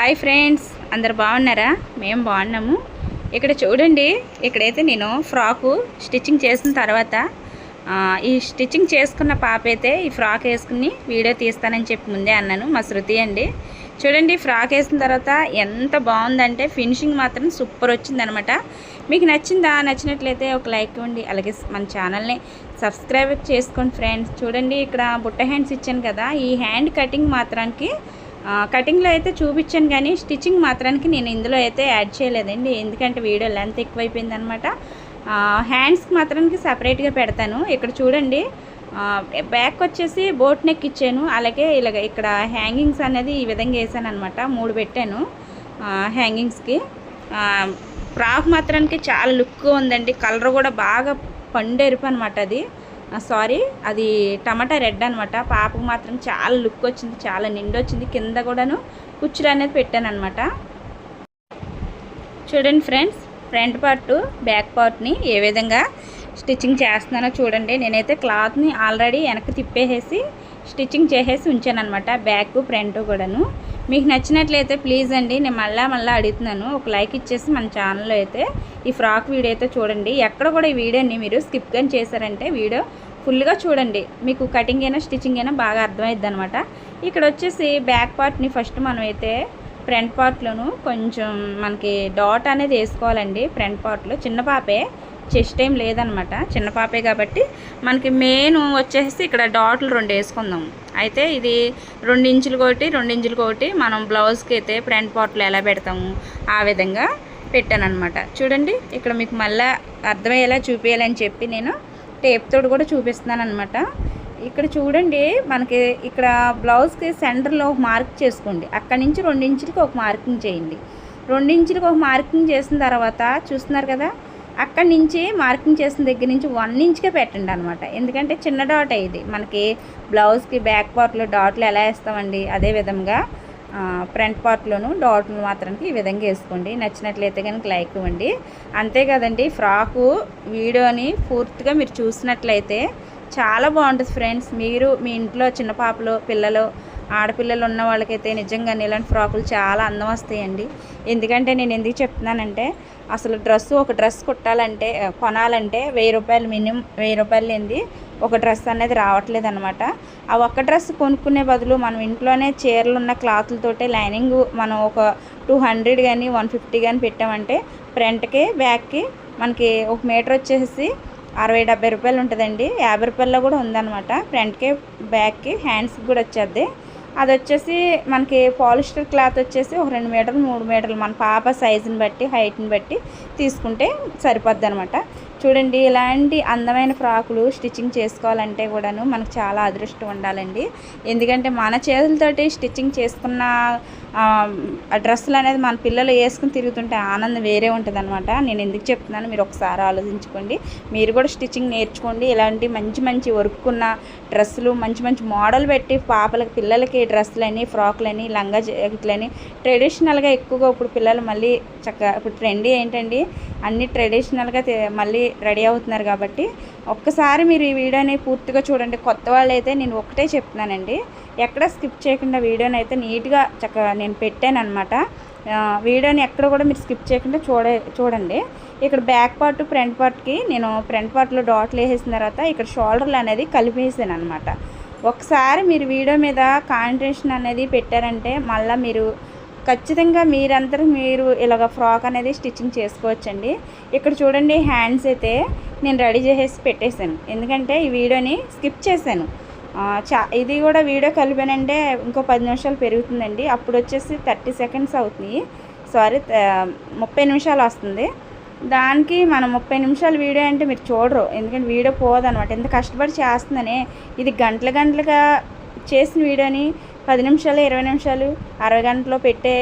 Hi friends అందరు బాగున్నారా? మేము బాగున్నాము. ఇక్కడ చూడండి ఇక్కడైతే నేను ఫ్రాకు స్టిచ్చింగ్ చేసిన తర్వాత ఈ స్టిచ్చింగ్ చేసుకున్న పాప అయితే ఈ ఫ్రాక్ వేసుకుని వీడియో తీస్తానని చెప్పి ముందే అన్నాను మా శృతి అండి. చూడండి ఫ్రాక్ వేసిన తర్వాత ఎంత బాగుందంటే ఫినిషింగ్ మాత్రం సూపర్ వచ్చిందనమాట. మీకు నచ్చిందా? నచ్చినట్లయితే ఒక లైక్ ఇవ్వండి. అలాగే మన ఛానల్ని సబ్స్క్రైబ్ చేసుకోండి ఫ్రెండ్స్ చూడండి ఇక్కడ బుట్ట హ్యాండ్స్ ఇచ్చాను కదా ఈ హ్యాండ్ కటింగ్ మాత్రానికి కటింగ్లో అయితే చూపించాను కానీ స్టిచ్చింగ్ మాత్రానికి నేను ఇందులో అయితే యాడ్ చేయలేదండి. ఎందుకంటే వీడియో లెంత్ ఎక్కువైపోయింది అనమాట హ్యాండ్స్కి మాత్రానికి సపరేట్గా పెడతాను. ఇక్కడ చూడండి. బ్యాక్ వచ్చేసి బోట్ నెక్ ఇచ్చాను. అలాగే ఇలాగ ఇక్కడ హ్యాంగింగ్స్ అనేది ఈ విధంగా వేసాను అనమాట మూడు పెట్టాను హ్యాంగింగ్స్కి ఫ్రాక్ మాత్రానికి చాలా లుక్ ఉందండి. కలర్ కూడా బాగా పండు ఎరుపు అనమాట అది. సారీ అది టమాటా రెడ్ అనమాట పాపకు మాత్రం చాలా లుక్ వచ్చింది చాలా నిండొచ్చింది కింద కూడాను కుచ్చులు అనేది పెట్టాను అనమాట చూడండి ఫ్రెండ్స్ ఫ్రంట్ పార్ట్ బ్యాక్ పార్ట్ని ఏ విధంగా స్టిచ్చింగ్ చేస్తున్నానో చూడండి. నేనైతే క్లాత్ని ఆల్రెడీ వెనక్కి తిప్పేసేసి స్టిచ్చింగ్ చేసేసి ఉంచాను అనమాట బ్యాక్ ఫ్రంట్ కూడాను. మీకు నచ్చినట్లయితే ప్లీజ్ అండి నేను మళ్ళా మళ్ళీ అడుగుతున్నాను. ఒక లైక్ ఇచ్చేసి మన ఛానల్లో అయితే ఈ ఫ్రాక్ వీడియో అయితే చూడండి. ఎక్కడ కూడా ఈ వీడియోని మీరు స్కిప్ కానీ చేశారంటే వీడియో ఫుల్గా చూడండి. మీకు కటింగ్ అయినా స్టిచ్చింగ్ అయినా బాగా అర్థమైద్ది అనమాట ఇక్కడ వచ్చేసి బ్యాక్ పార్ట్ని ఫస్ట్ మనం అయితే ఫ్రంట్ పార్ట్లోను కొంచెం మనకి డాట్ అనేది వేసుకోవాలండి. ఫ్రంట్ పార్ట్లో చిన్న పాపే. చెస్ట్ ఏం లేదనమాట. చిన్న పాపే కాబట్టి మనకి మెయిన్ వచ్చేసి ఇక్కడ డాట్లు రెండు వేసుకుందాం. అయితే ఇది రెండు ఇంచులు ఒకటి రెండు ఇంచులు ఒకటి మనం బ్లౌజ్కి అయితే ఫ్రంట్ పార్ట్లో ఎలా పెడతాము ఆ విధంగా పెట్టాను చూడండి ఇక్కడ మీకు మళ్ళీ అర్థమయ్యేలా చూపించాలని చెప్పి నేను టేప్ తోడు కూడా చూపిస్తున్నాను అనమాట ఇక్కడ చూడండి మనకి ఇక్కడ బ్లౌజ్కి సెంటర్లో ఒక మార్క్ చేసుకోండి. అక్కడి నుంచి రెండించులకి ఒక మార్కింగ్ చేయండి. రెండించులకి ఒక మార్కింగ్ చేసిన తర్వాత చూస్తున్నారు కదా అక్కడి నుంచి మార్కింగ్ చేసిన దగ్గర నుంచి వన్ ఇంచ్కే పెట్టండి అనమాట ఎందుకంటే చిన్న డాట్ అయ్యింది మనకి బ్లౌజ్కి బ్యాక్ పార్ట్లో డాట్లు ఎలా వేస్తామండి? అదే విధంగా ఫ్రంట్ పార్ట్లోను డాట్లు మాత్రానికి ఈ విధంగా వేసుకోండి. నచ్చినట్లయితే కనుక లైక్ ఇవ్వండి. అంతే కదండి ఫ్రాకు వీడియోని పూర్తిగా మీరు చూసినట్లయితే చాలా బాగుంటుంది ఫ్రెండ్స్ మీరు మీ ఇంట్లో చిన్న పాపలు పిల్లలు ఆడపిల్లలు ఉన్న వాళ్ళకైతే నిజంగా ఇలాంటి ఫ్రాకులు చాలా అందం వస్తాయండి. ఎందుకంటే నేను ఎందుకు చెప్తున్నానంటే అసలు డ్రెస్ ఒక డ్రెస్ కుట్టాలంటే కొనాలంటే వెయ్యి రూపాయలు మినిమం వెయ్యి రూపాయలు ఏంది ఒక డ్రెస్ అనేది రావట్లేదు అనమాట ఆ ఒక్క డ్రెస్ కొనుక్కునే బదులు మనం ఇంట్లోనే చీరలు ఉన్న క్లాత్లతోటే లైనింగ్ మనం ఒక టూ హండ్రెడ్ కానీ వన్ ఫిఫ్టీ కానీ పెట్టామంటే ఫ్రంట్కి బ్యాక్కి మనకి ఒక మీటర్ వచ్చేసి అరవై డెబ్బై రూపాయలు ఉంటుందండి. యాభై రూపాయల్లో కూడా ఉందన్నమాట. ఫ్రంట్కి బ్యాక్కి హ్యాండ్స్కి కూడా వచ్చేది అది వచ్చేసి మనకి పాలిస్టర్ క్లాత్ వచ్చేసి ఒక రెండు మీటర్లు మూడు మీటర్లు మన పాప సైజుని బట్టి హైట్ని బట్టి తీసుకుంటే సరిపోద్ది అనమాట చూడండి ఇలాంటి అందమైన ఫ్రాకులు స్టిచ్చింగ్ చేసుకోవాలంటే కూడాను మనకు చాలా అదృష్టం ఉండాలండి. ఎందుకంటే మన చేతులతోటి స్టిచ్చింగ్ చేసుకున్న డ్రెస్సులు అనేది మన పిల్లలు వేసుకుని తిరుగుతుంటే ఆనందం వేరే ఉంటుంది అనమాట నేను ఎందుకు చెప్తున్నాను మీరు ఒకసారి ఆలోచించుకోండి. మీరు కూడా స్టిచ్చింగ్ నేర్చుకోండి. ఇలాంటి మంచి మంచి వర్క్ ఉన్న డ్రెస్సులు మంచి మంచి మోడల్ పెట్టి పాపలకి పిల్లలకి డ్రెస్సులని ఫ్రాక్లని లంగా జాకెట్లని ట్రెడిషనల్గా ఎక్కువగా ఇప్పుడు పిల్లలు మళ్ళీ చక్కగా ఇప్పుడు ట్రెండీ ఏంటండి? అన్ని ట్రెడిషనల్గా మళ్ళీ రెడీ అవుతున్నారు కాబట్టి ఒక్కసారి మీరు ఈ వీడియోని పూర్తిగా చూడండి. కొత్త వాళ్ళు అయితే నేను ఒకటే చెప్తున్నానండి. ఎక్కడ స్కిప్ చేయకుండా వీడియోని అయితే నీట్గా చక్కగా నేను పెట్టాను అనమాట వీడియోని ఎక్కడ కూడా మీరు స్కిప్ చేయకుండా చూడ చూడండి. ఇక్కడ బ్యాక్ పార్ట్ ఫ్రంట్ పార్ట్కి నేను ఫ్రంట్ పార్ట్లో డాట్లు వేసేసిన తర్వాత ఇక్కడ షోల్డర్లు అనేది కలిపేసాను అనమాట ఒకసారి మీరు వీడియో మీద కాన్సన్ట్రేషన్ అనేది పెట్టారంటే మళ్ళీ మీరు ఖచ్చితంగా మీరందరూ మీరు ఇలాగ ఫ్రాక్ అనేది స్టిచ్చింగ్ చేసుకోవచ్చండి. ఇక్కడ చూడండి హ్యాండ్స్ అయితే నేను రెడీ చేసేసి పెట్టేశాను. ఎందుకంటే ఈ వీడియోని స్కిప్ చేశాను. చా ఇది కూడా వీడియో కలిపానంటే ఇంకో పది నిమిషాలు పెరుగుతుందండి. అప్పుడు వచ్చేసి థర్టీ సెకండ్స్ అవుతుంది. సారీ ముప్పై నిమిషాలు వస్తుంది. దానికి మనం ముప్పై నిమిషాల వీడియో అంటే మీరు చూడరు. ఎందుకంటే వీడియో పోదనమాట. ఎంత కష్టపడి చేస్తుందనే ఇది గంటల గంటలుగా చేసిన వీడియోని పది నిమిషాలు ఇరవై నిమిషాలు అరవై గంటలో పెట్టే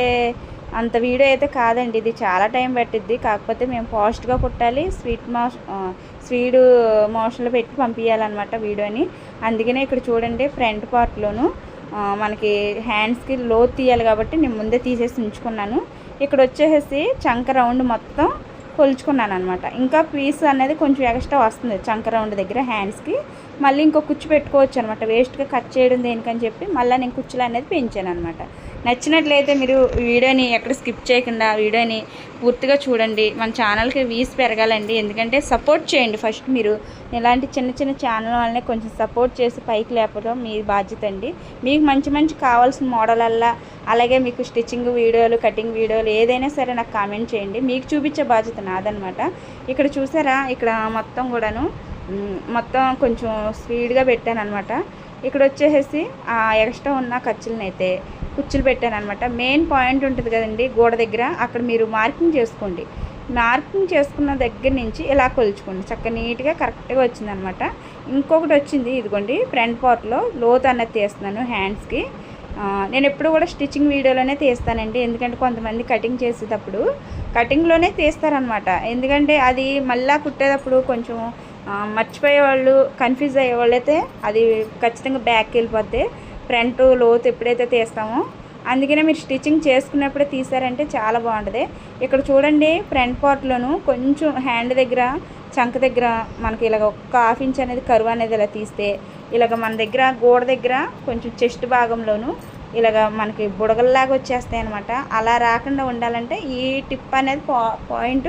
అంత వీడియో అయితే కాదండి. ఇది చాలా టైం పట్టిద్ది. కాకపోతే మేము ఫాస్ట్గా కుట్టాలి. స్వీట్ మోష స్వీడు మోషన్లో పెట్టి పంపించాలన్నమాట వీడియోని. అందుకనే ఇక్కడ చూడండి ఫ్రంట్ పార్ట్లోను మనకి హ్యాండ్స్కి లో తీయాలి కాబట్టి నేను ముందే తీసేసి ఉంచుకున్నాను. ఇక్కడ వచ్చేసి చంక రౌండ్ మొత్తం కొలుచుకున్నాను అనమాట ఇంకా పీస్ అనేది కొంచెం ఎక్స్ట్రా వస్తుంది చంక రౌండ్ దగ్గర హ్యాండ్స్కి. మళ్ళీ ఇంకో కుచ్చు పెట్టుకోవచ్చు అనమాట వేస్ట్గా కట్ చేయడం దేనికని చెప్పి మళ్ళీ నేను కుచ్చులు అనేది పెంచాను అనమాట నచ్చినట్లయితే మీరు వీడియోని ఎక్కడ స్కిప్ చేయకుండా వీడియోని పూర్తిగా చూడండి. మన ఛానల్కి వీస్ పెరగాలండి. ఎందుకంటే సపోర్ట్ చేయండి ఫస్ట్ మీరు. ఇలాంటి చిన్న చిన్న ఛానల్ వల్లనే కొంచెం సపోర్ట్ చేసి పైకి లేపడం మీ బాధ్యత అండి. మీకు మంచి మంచి కావాల్సిన మోడలల్లా అలాగే మీకు స్టిచ్చింగ్ వీడియోలు కటింగ్ వీడియోలు ఏదైనా సరే నాకు కామెంట్ చేయండి. మీకు చూపించే బాధ్యత నాదనమాట ఇక్కడ చూసారా? ఇక్కడ మొత్తం కూడాను మొత్తం కొంచెం స్పీడ్గా పెట్టాను అనమాట ఇక్కడ వచ్చేసేసి ఆ ఎక్స్ట్రా ఉన్న ఖర్చులను అయితే కుచ్చులు పెట్టాను అనమాట మెయిన్ పాయింట్ ఉంటుంది కదండి గోడ దగ్గర అక్కడ మీరు మార్కింగ్ చేసుకోండి. మార్కింగ్ చేసుకున్న దగ్గర నుంచి ఇలా కొలుచుకోండి. చక్కగా నీట్గా కరెక్ట్గా వచ్చిందనమాట ఇంకొకటి వచ్చింది ఇదిగోండి ఫ్రంట్ పార్ట్లో లోత్ అన్నది తీస్తున్నాను హ్యాండ్స్కి. నేను ఎప్పుడు కూడా స్టిచ్చింగ్ వీడియోలోనే తీస్తానండి. ఎందుకంటే కొంతమంది కటింగ్ చేసేటప్పుడు కటింగ్లోనే తీస్తారనమాట ఎందుకంటే అది మళ్ళా కుట్టేటప్పుడు కొంచెం మర్చిపోయే వాళ్ళు కన్ఫ్యూజ్ అయ్యే వాళ్ళైతే అది ఖచ్చితంగా బ్యాక్ వెళ్ళిపోతే ఫ్రంట్ లోతు ఎప్పుడైతే తీస్తామో అందుకనే మీరు స్టిచ్చింగ్ చేసుకున్నప్పుడే తీసారంటే చాలా బాగుంటుంది. ఇక్కడ చూడండి ఫ్రంట్ పార్ట్లోను కొంచెం హ్యాండ్ దగ్గర చంక దగ్గర మనకి ఇలాగ ఒక్క హాఫ్ ఇంచ్ అనేది కరువు అనేది ఇలా తీస్తే ఇలాగ మన దగ్గర గోడ దగ్గర కొంచెం చెస్ట్ భాగంలోను ఇలాగ మనకి బుడగల్లాగా వచ్చేస్తాయి అనమాట అలా రాకుండా ఉండాలంటే ఈ టిప్ అనేది పా పాయింట్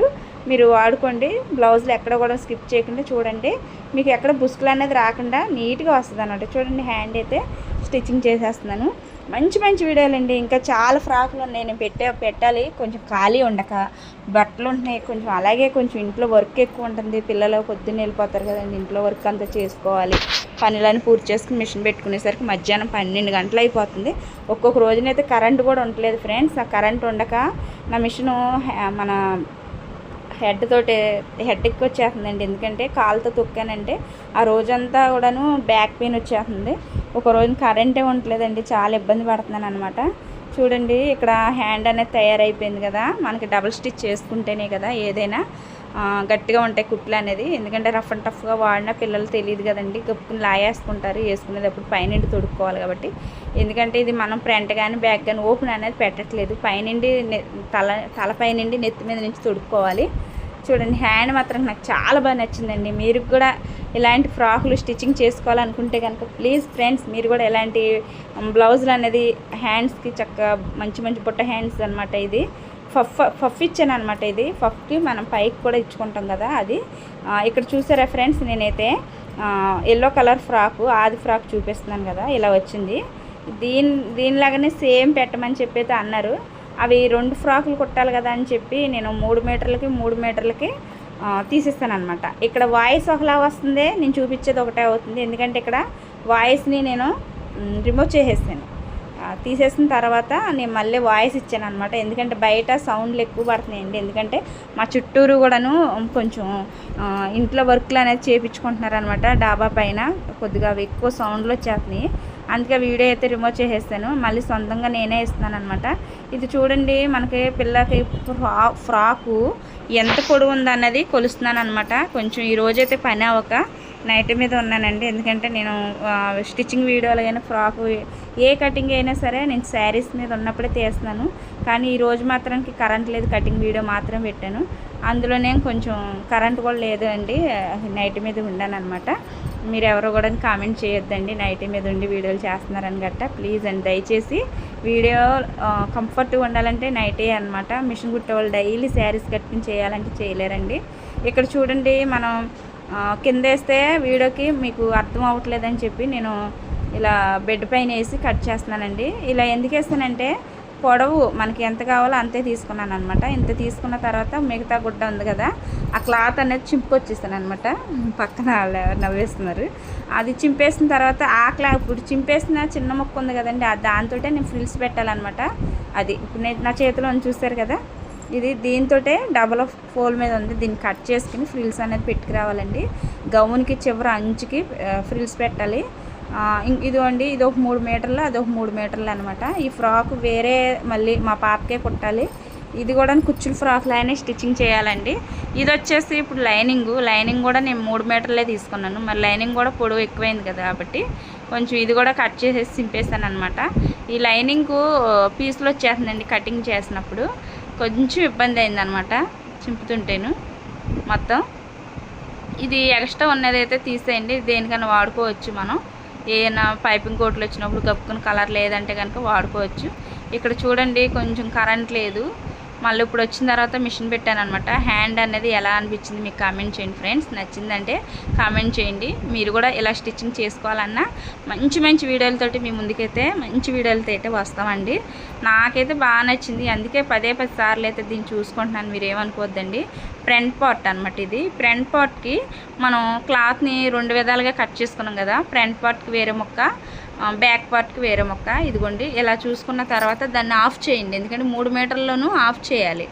మీరు వాడుకోండి. బ్లౌజ్లు ఎక్కడ కూడా స్కిప్ చేయకుండా చూడండి. మీకు ఎక్కడ బుస్కులు అనేది రాకుండా నీట్గా వస్తుంది అనమాట చూడండి హ్యాండ్ అయితే స్టిచ్చింగ్ చేసేస్తున్నాను. మంచి మంచి వీడియోలండి. ఇంకా చాలా ఫ్రాకులు ఉన్నాయి. నేను పెట్టే పెట్టాలి. కొంచెం ఖాళీ ఉండక. బట్టలు ఉంటున్నాయి. కొంచెం అలాగే కొంచెం ఇంట్లో వర్క్ ఎక్కువ ఉంటుంది. పిల్లలు పొద్దున్న వెళ్ళిపోతారు కదండి. ఇంట్లో వర్క్ అంతా చేసుకోవాలి. పనులన్నీ పూర్తి చేసుకుని మిషన్ పెట్టుకునేసరికి మధ్యాహ్నం పన్నెండు గంటలు అయిపోతుంది. ఒక్కొక్క రోజునైతే కరెంట్ కూడా ఉండలేదు ఫ్రెండ్స్. ఆ కరెంట్ ఉండక నా మిషను మన హెడ్ తోటి హెడ్ ఎక్కువ వచ్చేస్తుందండి. ఎందుకంటే కాలుతో తొక్కానంటే ఆ రోజంతా కూడాను బ్యాక్ పెయిన్ వచ్చేస్తుంది. ఒక రోజు కరెంటే ఉండలేదండి చాలా ఇబ్బంది పడుతున్నాను అనమాట చూడండి ఇక్కడ హ్యాండ్ అనేది తయారైపోయింది కదా. మనకి డబుల్ స్టిచ్ చేసుకుంటేనే కదా ఏదైనా గట్టిగా ఉంటాయి కుట్లు అనేది. ఎందుకంటే రఫ్ అండ్ టఫ్గా వాడినా పిల్లలు తెలియదు కదండి. గప్పుని లాయేసుకుంటారు వేసుకునేటప్పుడు పైనుండి తొడుక్కోవాలి కాబట్టి. ఎందుకంటే ఇది మనం ఫ్రంట్ కానీ బ్యాక్ కానీ ఓపెన్ అనేది పెట్టట్లేదు. పైనుండి తల తల పైనుండి నెత్తి మీద నుంచి తొడుక్కోవాలి. చూడండి హ్యాండ్ మాత్రం నాకు చాలా బాగా నచ్చిందండి. మీరు కూడా ఇలాంటి ఫ్రాకులు స్టిచ్చింగ్ చేసుకోవాలనుకుంటే కనుక ప్లీజ్ ఫ్రెండ్స్ మీరు కూడా ఇలాంటి బ్లౌజులు అనేది హ్యాండ్స్కి చక్కగా మంచి మంచి బుట్ట హ్యాండ్స్ అనమాట ఇది. ఫఫ్ ఫఫ్ ఇచ్చాను అనమాట ఇది ఫఫ్కి మనం పైకి కూడా ఇచ్చుకుంటాం కదా అది. ఇక్కడ చూసారా ఫ్రెండ్స్ నేనైతే ఎల్లో కలర్ ఫ్రాకు ఆది ఫ్రాక్ చూపిస్తున్నాను కదా ఇలా వచ్చింది. దీని దీనిలాగానే సేమ్ పెట్టమని చెప్పి అయితే అన్నారు. అవి రెండు ఫ్రాకులు కుట్టాలి కదా అని చెప్పి నేను మూడు మీటర్లకి మూడు మీటర్లకి తీసిస్తాను అనమాట ఇక్కడ వాయిస్ ఒకలా వస్తుంది నేను చూపించేది ఒకటే అవుతుంది. ఎందుకంటే ఇక్కడ వాయిస్ని నేను రిమూవ్ చేసేసాను. తీసేసిన తర్వాత నేను మళ్ళీ వాయిస్ ఇచ్చాను అనమాట ఎందుకంటే బయట సౌండ్లు ఎక్కువ పడుతున్నాయండి. ఎందుకంటే మా చుట్టూరు కూడాను కొంచెం ఇంట్లో వర్క్లు అనేది చేయించుకుంటున్నారనమాట డాబా పైన కొద్దిగా అవి ఎక్కువ సౌండ్లు వచ్చేస్తున్నాయి. అందుకే వీడియో అయితే రిమూవ్ చేసేస్తాను. మళ్ళీ సొంతంగా నేనే ఇస్తున్నాను అనమాట ఇది చూడండి మనకి పిల్లకి ఫ్రా ఫ్రాకు ఎంత పొడవు ఉందన్నది కొలుస్తున్నాను అనమాట కొంచెం ఈ అయితే పని అవ్వక నైట్ మీద ఉన్నానండి. ఎందుకంటే నేను స్టిచ్చింగ్ వీడియోలు అయినా ఫ్రాక్ ఏ కటింగ్ అయినా సరే నేను శారీస్ మీద ఉన్నప్పుడే తీస్తున్నాను. కానీ ఈ రోజు మాత్రానికి కరెంట్ లేదు కటింగ్ వీడియో మాత్రం పెట్టాను. అందులోనే కొంచెం కరెంట్ కూడా లేదు అండి నైట్ మీద ఉండాను అనమాట మీరు ఎవరో కూడా కామెంట్ చేయొద్దండి. నైట్ మీద ఉండి వీడియోలు చేస్తున్నారని గట్ట ప్లీజ్ అండి. దయచేసి వీడియో కంఫర్ట్గా ఉండాలంటే నైటే అనమాట మిషన్ కుట్టే వాళ్ళు డైలీ శారీస్ కట్టుకుని చేయాలంటే చేయలేరండి. ఇక్కడ చూడండి మనం కింద వేస్తే వీడియోకి మీకు అర్థం అవ్వట్లేదని చెప్పి నేను ఇలా బెడ్ పైన వేసి కట్ చేస్తున్నానండి. ఇలా ఎందుకు వేస్తానంటే పొడవు మనకి ఎంత కావాలో అంతే తీసుకున్నాను అనమాట ఇంత తీసుకున్న తర్వాత మిగతా గుడ్డ ఉంది కదా ఆ క్లాత్ అనేది చింపుకొచ్చేస్తాను అనమాట పక్కన వాళ్ళు నవ్వేస్తున్నారు. అది చింపేసిన తర్వాత ఆ క్లా ఇప్పుడు చింపేసిన చిన్న మొక్క ఉంది కదండి దాంతో నేను ఫ్రిల్స్ పెట్టాలన్నమాట. అది ఇప్పుడు నేను నా చేతిలో ఉంది చూస్తారు కదా ఇది దీంతో డబల్ ఆఫ్ ఫోల్ మీద ఉంది. దీన్ని కట్ చేసుకుని ఫ్రిల్స్ అనేది పెట్టుకురావాలండి. గౌన్కి చివరి అంచుకి ఫ్రిల్స్ పెట్టాలి. ఇదిగోండి ఇది ఒక మూడు మీటర్లు అది ఒక మూడు మీటర్లు అనమాట ఈ ఫ్రాక్ వేరే మళ్ళీ మా పాపకే కుట్టాలి. ఇది కూడా కుచ్చులు ఫ్రాక్ లైనే స్టిచ్చింగ్ చేయాలండి. ఇది వచ్చేసి ఇప్పుడు లైనింగ్. లైనింగ్ కూడా నేను మూడు మీటర్లే తీసుకున్నాను. మరి లైనింగ్ కూడా పొడవు ఎక్కువైంది కదా కాబట్టి కొంచెం ఇది కూడా కట్ చేసేసి చింపేస్తాను అనమాట ఈ లైనింగ్ పీసులు వచ్చేస్తుందండి కటింగ్ చేసినప్పుడు. కొంచెం ఇబ్బంది అయిందనమాట చింపుతుంటేను మొత్తం. ఇది ఎక్స్ట్రా ఉన్నదైతే తీసేయండి. దేనికైనా వాడుకోవచ్చు మనం. ఏదైనా పైపింగ్ కోట్లు వచ్చినప్పుడు కప్పుకుని కలర్ లేదంటే కనుక వాడుకోవచ్చు. ఇక్కడ చూడండి కొంచెం కరెంట్ లేదు. మళ్ళీ ఇప్పుడు వచ్చిన తర్వాత మిషన్ పెట్టాను అనమాట హ్యాండ్ అనేది ఎలా అనిపించింది మీకు కామెంట్ చేయండి ఫ్రెండ్స్ నచ్చిందంటే కామెంట్ చేయండి. మీరు కూడా ఇలా స్టిచ్చింగ్ చేసుకోవాలన్నా మంచి మంచి వీడియోలతోటి మీ ముందుకైతే మంచి వీడియోలతో అయితే వస్తామండి. నాకైతే బాగా నచ్చింది. అందుకే పదే పది సార్లు అయితే దీన్ని చూసుకుంటున్నాను. మీరు ఏమనుకోవద్దండి. ఫ్రంట్ పార్ట్ అనమాట ఇది. ఫ్రంట్ పార్ట్కి మనం క్లాత్ని రెండు విధాలుగా కట్ చేసుకున్నాం కదా. ఫ్రంట్ పార్ట్కి వేరే మొక్క బ్యాక్ పార్ట్కి వేరే మొక్క. ఇదిగోండి ఇలా చూసుకున్న తర్వాత దాన్ని ఆఫ్ చేయండి. ఎందుకంటే మూడు మీటర్లోనూ ఆఫ్ చేయాలి.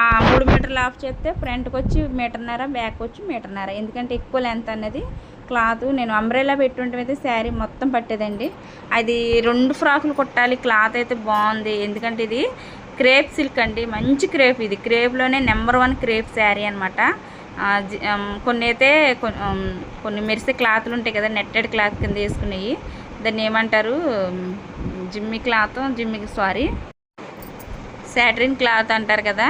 ఆ మూడు మీటర్లు ఆఫ్ చేస్తే ఫ్రంట్కి వచ్చి మీటర్న్నర బ్యాక్ వచ్చి మీటర్న్నర. ఎందుకంటే ఎక్కువ లెంత్ అనేది క్లాత్ నేను అంబ్రెలా పెట్టుంటే శారీ మొత్తం పట్టేదండి. అది రెండు ఫ్రాకులు కుట్టాలి క్లాత్ అయితే బాగుంది. ఎందుకంటే ఇది క్రేప్ సిల్క్ అండి. మంచి క్రేప్ ఇది. క్రేప్లోనే నెంబర్ వన్ క్రేప్ శారీ అనమాట కొన్ని అయితే కొన్ని మెరిసే క్లాత్లు ఉంటాయి కదా నెట్టెడ్ క్లాత్ కింద వేసుకునేవి. దాన్ని ఏమంటారు? జిమ్మి క్లాత్ జిమ్మి సారీ. శాటరిన్ క్లాత్ అంటారు కదా.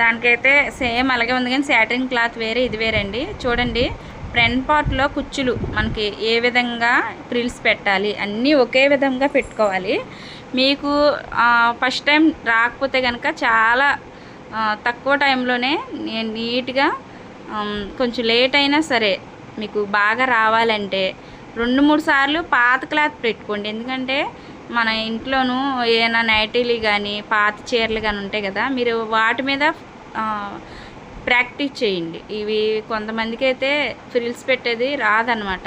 దానికైతే సేమ్ అలాగే ఉంది కానీ శాటరిన్ క్లాత్ వేరే ఇది వేరే అండి. చూడండి ఫ్రంట్ పార్ట్లో కుచ్చులు. మనకి ఏ విధంగా ప్రిల్స్ పెట్టాలి అన్నీ ఒకే విధంగా పెట్టుకోవాలి. మీకు ఫస్ట్ టైం రాకపోతే కనుక చాలా తక్కువ టైంలోనే నేను నీట్గా కొంచెం లేట్ అయినా సరే మీకు బాగా రావాలంటే రెండు మూడు సార్లు పాత క్లాత్ పెట్టుకోండి. ఎందుకంటే మన ఇంట్లోనూ ఏమైనా నైటీలు కానీ పాత చీరలు కానీ ఉంటాయి కదా మీరు వాటి మీద ప్రాక్టీస్ చేయండి. ఇవి కొంతమందికి అయితే ఫ్రిల్స్ పెట్టేది రాదనమాట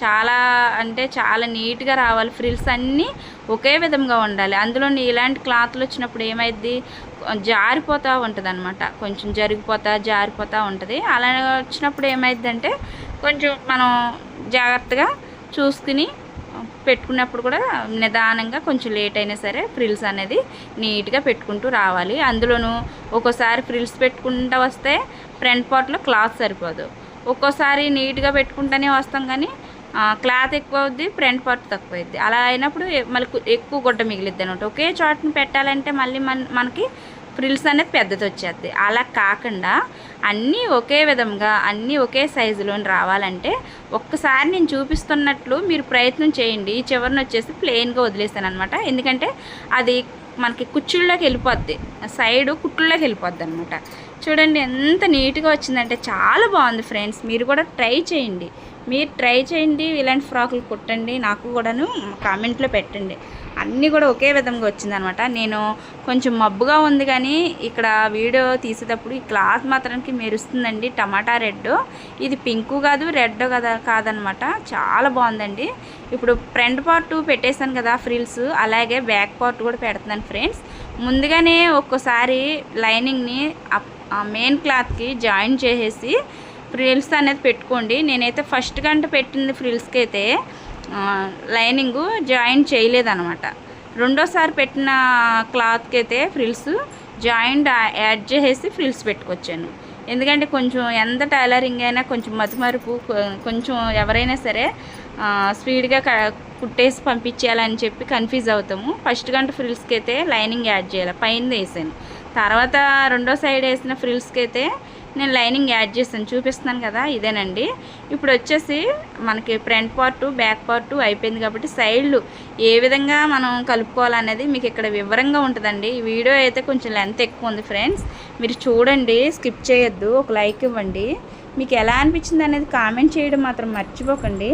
చాలా అంటే చాలా నీట్గా రావాలి. ఫ్రిల్స్ అన్నీ ఒకే విధంగా ఉండాలి. అందులో ఇలాంటి క్లాత్లు వచ్చినప్పుడు ఏమైద్ది? జారిపోతూ ఉంటుంది అనమాట కొంచెం జరిగిపోతా జారిపోతూ ఉంటుంది. అలా వచ్చినప్పుడు ఏమైద్దంటే కొంచెం మనం జాగ్రత్తగా చూసుకుని పెట్టుకున్నప్పుడు కూడా నిదానంగా కొంచెం లేట్ అయినా సరే ఫ్రిల్స్ అనేది నీట్గా పెట్టుకుంటూ రావాలి. అందులోనూ ఒక్కోసారి ఫ్రిల్స్ పెట్టుకుంటూ వస్తే ఫ్రంట్ పార్ట్లో క్లాత్ సరిపోదు. ఒక్కోసారి నీట్గా పెట్టుకుంటూనే వస్తాం కానీ క్లాత్ ఎక్కువ అవుద్ది ఫ్రంట్ పార్ట్ తక్కువ అవుద్ది అలా అయినప్పుడు మళ్ళీ ఎక్కువ గుడ్డ మిగిలిద్ది అనమాట ఒకే చోటని పెట్టాలంటే మళ్ళీ మన మనకి ఫ్రిల్స్ అనేది పెద్దది వచ్చేది అలా కాకుండా అన్నీ ఒకే విధంగా అన్నీ ఒకే సైజులోని రావాలంటే ఒక్కసారి నేను చూపిస్తున్నట్లు మీరు ప్రయత్నం చేయండి. చివరిని వచ్చేసి ప్లెయిన్గా వదిలేస్తాను అనమాట ఎందుకంటే అది మనకి కుచ్చుళ్ళలోకి వెళ్ళిపోద్ది. సైడు కుట్టుల్లోకి వెళ్ళిపోద్ది అనమాట చూడండి ఎంత నీట్గా వచ్చిందంటే చాలా బాగుంది ఫ్రెండ్స్. మీరు కూడా ట్రై చేయండి. మీరు ట్రై చేయండి. ఇలాంటి ఫ్రాకులు కుట్టండి. నాకు కూడాను కామెంట్లో పెట్టండి. అన్నీ కూడా ఒకే విధంగా వచ్చిందనమాట. నేను కొంచెం మబ్బుగా ఉంది కానీ ఇక్కడ వీడియో తీసేటప్పుడు ఈ క్లాత్ మాత్రానికి మెరుస్తుందండి. Tomato red. ఇది పింకు కాదు రెడ్ కదా కాదనమాట. చాలా బాగుందండి. ఇప్పుడు ఫ్రంట్ పార్ట్ పెట్టేశాను కదా ఫ్రిల్స్ అలాగే బ్యాక్ పార్ట్ కూడా పెడుతున్నాను ఫ్రెండ్స్. ముందుగానే ఒక్కోసారి లైనింగ్ని మెయిన్ క్లాత్కి జాయిన్ చేసేసి ఫ్రిల్స్ అనేది పెట్టుకోండి. నేనైతే ఫస్ట్ గంట పెట్టింది ఫ్రిల్స్కి అయితే లైనింగ్ జాయిన్ చేయలేదనమాట రెండోసారి పెట్టిన క్లాత్కి అయితే ఫ్రిల్స్ జాయింట్ యాడ్ చేసేసి ఫ్రిల్స్ పెట్టుకొచ్చాను. ఎందుకంటే కొంచెం ఎంత టైలరింగ్ అయినా కొంచెం మతిమరుపు కొంచెం ఎవరైనా సరే స్పీడ్గా కుట్టేసి పంపించేయాలని చెప్పి కన్ఫ్యూజ్ అవుతాము. ఫస్ట్ గంట ఫ్రిల్స్కి అయితే లైనింగ్ యాడ్ చేయాలి పైన వేసాను. తర్వాత రెండో సైడ్ వేసిన ఫ్రిల్స్కి అయితే నేను లైనింగ్ యాడ్ చేస్తాను చూపిస్తున్నాను కదా ఇదేనండి. ఇప్పుడు వచ్చేసి మనకి ఫ్రంట్ పార్టు బ్యాక్ పార్టు అయిపోయింది కాబట్టి సైడ్లు ఏ విధంగా మనం కలుపుకోవాలనేది మీకు ఇక్కడ వివరంగా ఉంటుందండి. ఈ వీడియో అయితే కొంచెం లెంత్ ఎక్కువ ఉంది ఫ్రెండ్స్. మీరు చూడండి స్కిప్ చేయొద్దు ఒక లైక్ ఇవ్వండి. మీకు ఎలా అనిపించింది అనేది కామెంట్ చేయడం మాత్రం మర్చిపోకండి.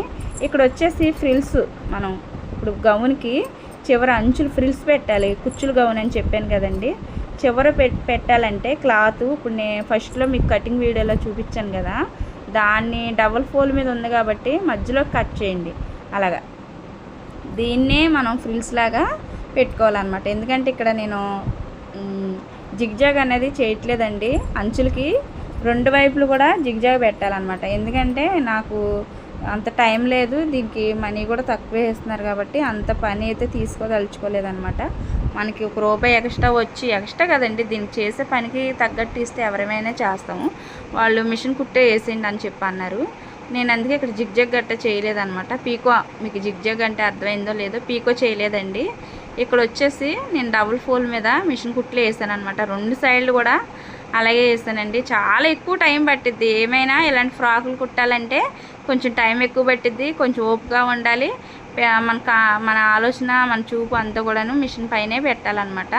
ఇక్కడ వచ్చేసి ఫ్రిల్స్ మనం ఇప్పుడు గౌన్కి చివరి అంచులు ఫ్రిల్స్ పెట్టాలి కుచ్చులు గౌన్ అని చెప్పాను కదండి. చివర పెట్టాలంటే క్లాత్. ఇప్పుడు నేను ఫస్ట్లో మీకు కటింగ్ వీడియోలో చూపించాను కదా. దాన్ని డబల్ ఫోల్ మీద ఉంది కాబట్టి మధ్యలో కట్ చేయండి. అలాగా. దీన్నే మనం ఫ్రిల్స్ లాగా పెట్టుకోవాలన్నమాట. ఎందుకంటే ఇక్కడ నేను జిగ్జాగ్ అనేది చేయట్లేదండి. అంచులకి రెండు వైపులు కూడా జిగ్జాగ్ పెట్టాలన్నమాట. ఎందుకంటే నాకు అంత టైం లేదు. దీనికి మనీ కూడా తక్కువే వేస్తున్నారు కాబట్టి అంత పని అయితే తీసుకోదలుచుకోలేదన్నమాట. మనకి ఒక రూపాయి ఎక్స్ట్రా వచ్చి ఎక్స్ట్రా కదండి దీనికి చేసే పనికి తగ్గట్టు ఇస్తే ఎవరిమైనా చేస్తాము. వాళ్ళు మిషన్ కుట్టే వేసేయండి అని చెప్పి అన్నారు. నేను అందుకే ఇక్కడ జిగ్జగ్ గట్ట చేయలేదన్నమాట. పీకో మీకు జిగ్జగ్ అంటే అర్థమైందో లేదో పీకో చేయలేదండి. ఇక్కడ వచ్చేసి నేను డబుల్ ఫోల్ మీద మిషన్ కుట్లు వేసాను అనమాట రెండు సైడ్లు కూడా అలాగే వేసానండి. చాలా ఎక్కువ టైం పట్టిద్ది. ఏమైనా ఇలాంటి ఫ్రాకులు కుట్టాలంటే కొంచెం టైం ఎక్కువ పట్టిద్ది. కొంచెం ఓపుగా ఉండాలి. మన కా- మన ఆలోచన మన చూపు అంతా కూడాను మిషన్ పైనే పెట్టాలన్నమాట.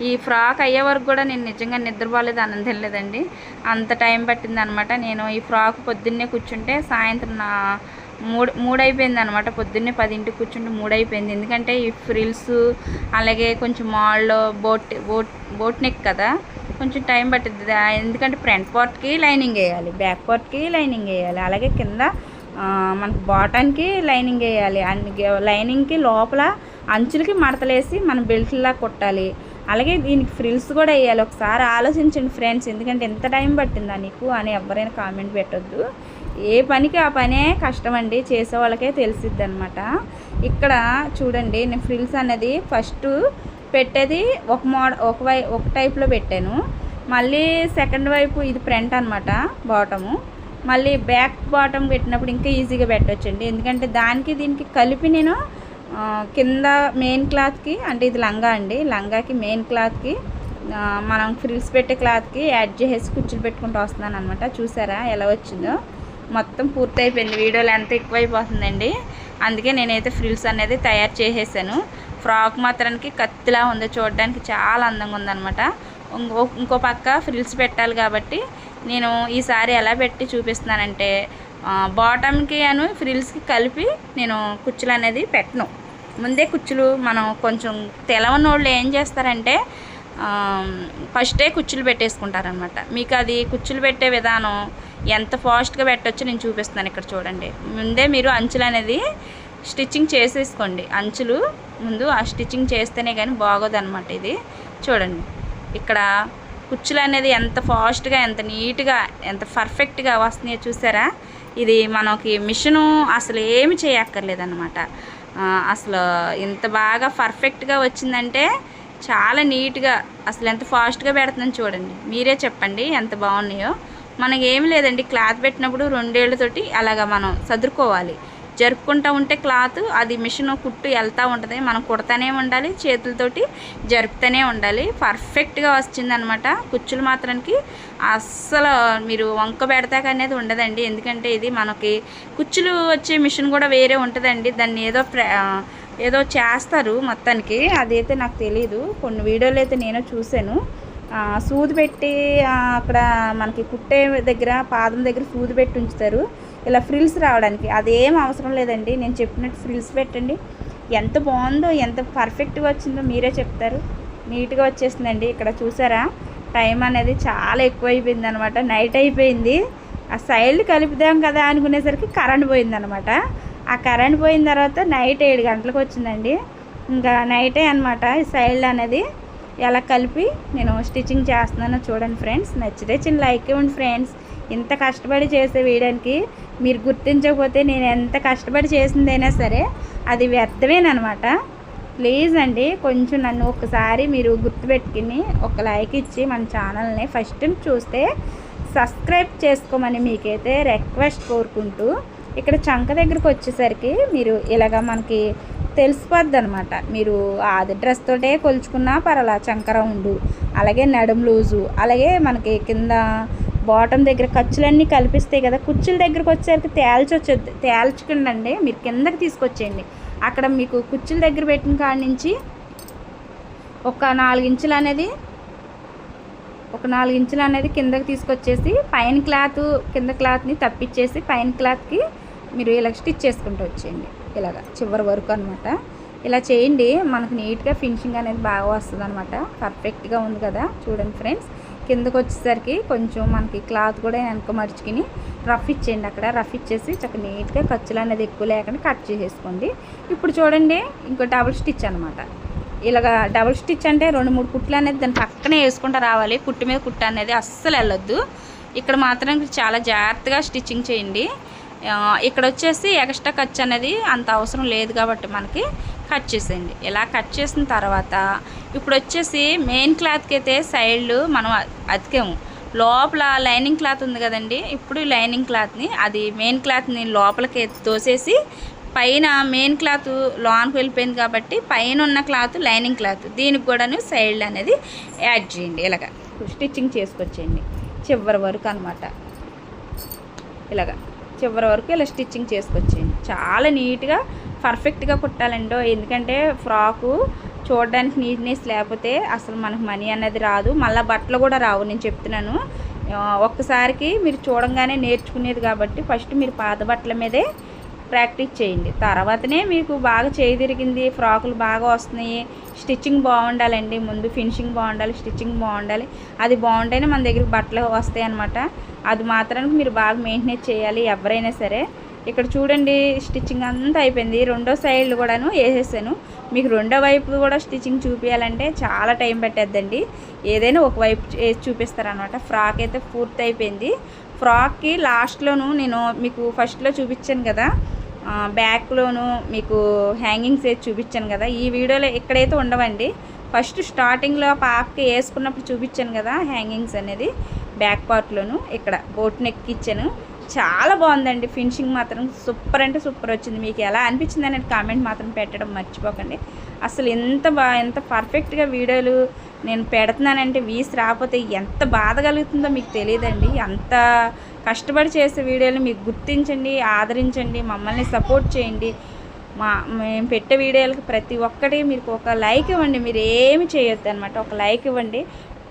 ఈ ఫ్రాక్ అయ్యే వరకు కూడా నేను నిజంగా నిద్రపోలేదు ఆనందం లేదండి అంత టైం పట్టింది అనమాట నేను ఈ ఫ్రాక్ పొద్దున్నే కూర్చుంటే సాయంత్రం నా మూడు మూడు అయిపోయింది అనమాట పొద్దున్నే పదింటికి కూర్చుంటే మూడు అయిపోయింది ఎందుకంటే ఈ ఫ్రిల్స్ అలాగే కొంచెం మాల్లో బోట్ బోట్ బోట్ నెక్ కదా కొంచెం టైం పట్టింది ఎందుకంటే ఫ్రంట్ పార్ట్కి లైనింగ్ వేయాలి బ్యాక్ పార్ట్కి లైనింగ్ వేయాలి అలాగే కింద మనకు బాటన్కి లైనింగ్ వేయాలి. లైనింగ్కి లోపల అంచులకి మడతలేసి మనం బెల్ట్లా కొట్టాలి. అలాగే దీనికి ఫ్రిల్స్ కూడా వేయాలి. ఒకసారి ఆలోచించండి ఫ్రెండ్స్ ఎందుకంటే ఎంత టైం పట్టిందా నీకు అని ఎవరైనా కామెంట్ పెట్టొద్దు. ఏ పనికి ఆ పనే కష్టం అండి చేసే వాళ్ళకే తెలిసిద్ది అనమాట ఇక్కడ చూడండి నేను ఫ్రిల్స్ అనేది ఫస్ట్ పెట్టేది ఒక మోడ ఒక వై ఒక టైప్లో పెట్టాను. మళ్ళీ సెకండ్ వైపు ఇది ఫ్రంట్ అనమాట బాటము. మళ్ళీ బ్యాక్ బాటమ్ పెట్టినప్పుడు ఇంకా ఈజీగా పెట్టొచ్చండి. ఎందుకంటే దానికి దీనికి కలిపి నేను కింద మెయిన్ క్లాత్కి అంటే ఇది లంగా అండి లంగాకి మెయిన్ క్లాత్కి మనం ఫ్రిల్స్ పెట్టే క్లాత్కి యాడ్ చేసేసి కుచ్చులు పెట్టుకుంటూ వస్తున్నాను అనమాట చూసారా ఎలా వచ్చిందో? మొత్తం పూర్తి అయిపోయింది వీడియోలో ఎంత ఎక్కువైపోతుందండి. అందుకే నేనైతే ఫ్రిల్స్ అనేది తయారు చేసేసాను. ఫ్రాక్ మాత్రానికి కత్తిలా ఉంది. చూడడానికి చాలా అందంగా ఉందనమాట ఇంకో ఇంకో పక్క ఫ్రిల్స్ పెట్టాలి కాబట్టి నేను ఈసారి ఎలా పెట్టి చూపిస్తున్నానంటే బాటమ్కి అను ఫ్రిల్స్కి కలిపి నేను కుచ్చులు అనేది పెట్టను. ముందే కుచ్చులు మనం కొంచెం తెలవని వాళ్ళు ఏం చేస్తారంటే ఫస్టే కుచ్చులు పెట్టేసుకుంటారనమాట. మీకు అది కుచ్చులు పెట్టే విధానం ఎంత ఫాస్ట్గా పెట్టొచ్చో నేను చూపిస్తున్నాను ఇక్కడ చూడండి. ముందే మీరు అంచులు అనేది స్టిచ్చింగ్ చేసేసుకోండి. అంచులు ముందు ఆ స్టిచ్చింగ్ చేస్తేనే కానీ బాగోదనమాట ఇది. చూడండి. ఇక్కడ కుచ్చులు అనేది ఎంత ఫాస్ట్గా ఎంత నీట్గా ఎంత పర్ఫెక్ట్గా వస్తున్నాయో చూసారా? ఇది మనకి మిషను అసలు ఏమి చేయక్కర్లేదన్నమాట. అసలు ఇంత బాగా పర్ఫెక్ట్గా వచ్చిందంటే చాలా నీట్గా అసలు ఎంత ఫాస్ట్గా పెడుతుందని చూడండి. మీరే చెప్పండి ఎంత బాగున్నాయో. మనకి ఏమి లేదండి క్లాత్ పెట్టినప్పుడు రెండేళ్ళతోటి అలాగా మనం సదురుకోవాలి. జరుపుకుంటూ ఉంటే క్లాత్ అది మిషన్ కుట్టు వెళ్తూ ఉంటుంది. మనం కుడతానే ఉండాలి చేతులతోటి జరుపుతూనే ఉండాలి. పర్ఫెక్ట్గా వచ్చిందనమాట కుచ్చులు మాత్రానికి. అస్సలు మీరు వంక పెడతాక అనేది ఉండదండి. ఎందుకంటే ఇది మనకి కుచ్చులు వచ్చే మిషన్ కూడా వేరే ఉంటుందండి. దాన్ని ఏదో ప్ర- ఏదో చేస్తారు మొత్తానికి. అదైతే నాకు తెలియదు కొన్ని వీడియోలు అయితే నేను చూశాను. సూది పెట్టి అక్కడ మనకి కుట్టే దగ్గర పాదం దగ్గర సూది పెట్టి ఉంచుతారు. ఇలా ఫ్రిల్స్ రావడానికి. అదేం అవసరం లేదండి. నేను చెప్పినట్టు ఫ్రిల్స్ పెట్టండి. ఎంత బాగుందో ఎంత పర్ఫెక్ట్గా వచ్చిందో మీరే చెప్తారు. నీట్గా వచ్చేసిందండి. ఇక్కడ చూసారా? టైం అనేది చాలా ఎక్కువ అయిపోయింది అనమాట నైట్ అయిపోయింది. ఆ సైడ్ కలుపుదాం కదా అనుకునేసరికి కరెంట్ పోయిందనమాట. ఆ కరెంట్ పోయిన తర్వాత నైట్ ఏడు గంటలకు వచ్చిందండి. ఇంకా నైటే అనమాట ఈ సైడ్ అనేది. ఎలా కలిపి నేను స్టిచ్చింగ్ చేస్తున్నానో చూడండి ఫ్రెండ్స్. నచ్చితే చిన్న లైక్ ఇవ్వండి ఫ్రెండ్స్. ఇంత కష్టపడి చేసే వేయడానికి మీరు గుర్తించకపోతే నేను ఎంత కష్టపడి చేసిందైనా సరే అది వ్యర్థమేనమాట ప్లీజ్ అండి కొంచెం నన్ను ఒకసారి మీరు గుర్తుపెట్టుకుని ఒక లైక్ ఇచ్చి మన ఛానల్ని ఫస్ట్ టైం చూస్తే సబ్స్క్రైబ్ చేసుకోమని మీకైతే రిక్వెస్ట్ కోరుకుంటూ ఇక్కడ చంక దగ్గరకు వచ్చేసరికి మీరు ఇలాగ మనకి తెలిసిపోద్ది అనమాట మీరు ఆది డ్రెస్ తోటే కొలుచుకున్నా పర్వాలా చంకర ఉండు. అలాగే నడుము లూజు అలాగే మనకి కింద బాటమ్ దగ్గర ఖర్చులన్నీ కల్పిస్తాయి కదా కుర్చీల దగ్గరకు వచ్చేసరికి తేల్చొచ్చు తేల్చకండి మీరు కిందకి తీసుకొచ్చేయండి. అక్కడ మీకు కుర్చీల దగ్గర పెట్టిన కాడ నుంచి ఒక నాలుగు ఇంచులు అనేది ఒక నాలుగు ఇంచులు అనేది కిందకి తీసుకొచ్చేసి పైన క్లాత్ కింద క్లాత్ని తప్పించేసి పైన క్లాత్కి మీరు ఇలా స్టిచ్ చేసుకుంటూ వచ్చేయండి. ఇలాగ చివరి వరకు అనమాట ఇలా చేయండి. మనకు నీట్గా ఫినిషింగ్ అనేది బాగా వస్తుంది అనమాట పర్ఫెక్ట్గా ఉంది కదా. చూడండి ఫ్రెండ్స్. కిందకు వచ్చేసరికి కొంచెం మనకి క్లాత్ కూడా వెనక మడుచుకుని రఫ్ ఇచ్చేయండి అక్కడ. రఫ్ ఇచ్చేసి చక్కగా నీట్గా ఖర్చులు అనేది ఎక్కువ లేకుండా కట్ చేసేసుకోండి. ఇప్పుడు చూడండి ఇంకో డబుల్ స్టిచ్ అనమాట ఇలాగ డబుల్ స్టిచ్ అంటే రెండు మూడు కుట్లు అనేది దాని పక్కనే వేసుకుంటూ రావాలి. కుట్టు మీద కుట్టు అనేది అస్సలు వెళ్ళొద్దు. ఇక్కడ మాత్రం చాలా జాగ్రత్తగా స్టిచ్చింగ్ చేయండి. ఇక్కడ వచ్చేసి ఎక్స్ట్రా ఖర్చు అనేది అంత అవసరం లేదు కాబట్టి మనకి కట్ చేసేయండి. ఇలా కట్ చేసిన తర్వాత ఇప్పుడు వచ్చేసి మెయిన్ క్లాత్కి అయితే సైడ్లు మనం అతికాము. లోపల లైనింగ్ క్లాత్ ఉంది కదండి ఇప్పుడు లైనింగ్ క్లాత్ని అది మెయిన్ క్లాత్ని లోపలికి తోసేసి పైన మెయిన్ క్లాత్ లోన్కి వెళ్ళిపోయింది కాబట్టి పైన ఉన్న క్లాత్ లైనింగ్ క్లాత్. దీనికి కూడాను సైడ్లు అనేది యాడ్ చేయండి. ఇలాగ స్టిచ్చింగ్ చేసుకొచ్చేయండి. చివరి వరకు అనమాట ఇలాగా. చివరి వరకు ఇలా స్టిచ్చింగ్ చేసుకొచ్చేయండి. చాలా నీట్గా పర్ఫెక్ట్గా కుట్టాలండో. ఎందుకంటే ఫ్రాకు చూడడానికి నీట్నెస్ లేకపోతే అసలు మనకు మనీ అనేది రాదు. మళ్ళీ బట్టలు కూడా రావు నేను చెప్తున్నాను. ఒక్కసారికి మీరు చూడంగానే నేర్చుకునేది కాబట్టి ఫస్ట్ మీరు పాత బట్టల మీదే ప్రాక్టీస్ చేయండి. తర్వాతనే మీకు బాగా చేయదిరిగింది ఫ్రాకులు బాగా వస్తున్నాయి స్టిచ్చింగ్ బాగుండాలండి ముందు ఫినిషింగ్ బాగుండాలి స్టిచ్చింగ్ బాగుండాలి. అది బాగుంటేనే మన దగ్గర బట్టలు వస్తాయి అనమాట అది మాత్రానికి మీరు బాగా మెయింటెనెన్స్ చేయాలి ఎవరైనా సరే. ఇక్కడ చూడండి స్టిచ్చింగ్ అంతా అయిపోయింది. రెండో సైడ్ కూడాను వేసేసాను. మీకు రెండో వైపు కూడా స్టిచ్చింగ్ చూపించాలంటే చాలా టైం పెట్టేద్దండి. ఏదైనా ఒక వైపు వేసి చూపిస్తారనమాట ఫ్రాక్ అయితే పూర్తి అయిపోయింది ఫ్రాక్కి లాస్ట్లోను నేను మీకు ఫస్ట్లో చూపించాను కదా. బ్యాక్లోను మీకు హ్యాంగింగ్స్ అయితే చూపించాను కదా. ఈ వీడియోలో ఎక్కడైతే ఉండవండి ఫస్ట్ స్టార్టింగ్లో పాపకి వేసుకున్నప్పుడు చూపించాను కదా హ్యాంగింగ్స్ అనేది. బ్యాక్ పార్ట్లోను ఇక్కడ బోట్ నెక్ ఇచ్చాను. చాలా బాగుందండి. ఫినిషింగ్ మాత్రం సూపర్ అంటే సూపర్ వచ్చింది. మీకు ఎలా అనిపించింది అనేది కామెంట్ మాత్రం పెట్టడం మర్చిపోకండి. అసలు ఎంత బా ఎంత పర్ఫెక్ట్గా వీడియోలు నేను పెడుతున్నానంటే వీస్ రాకపోతే ఎంత బాధ కలుగుతుందో మీకు తెలియదండి. అంత కష్టపడి చేసే వీడియోలు మీకు గుర్తించండి ఆదరించండి మమ్మల్ని సపోర్ట్ చేయండి. మా మేము పెట్టే వీడియోలకి ప్రతి ఒక్కటి మీకు ఒక లైక్ ఇవ్వండి. మీరు ఏమి చేయొద్దు అనమాట ఒక లైక్ ఇవ్వండి.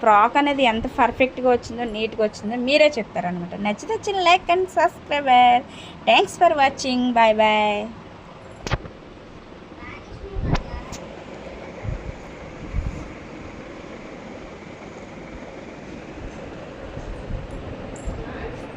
ఫ్రాక్ అనేది ఎంత పర్ఫెక్ట్గా వచ్చిందో నీట్గా వచ్చిందో మీరే చెప్తారనమాట నచ్చితే చిన్న like and subscriber. Thanks for watching bye bye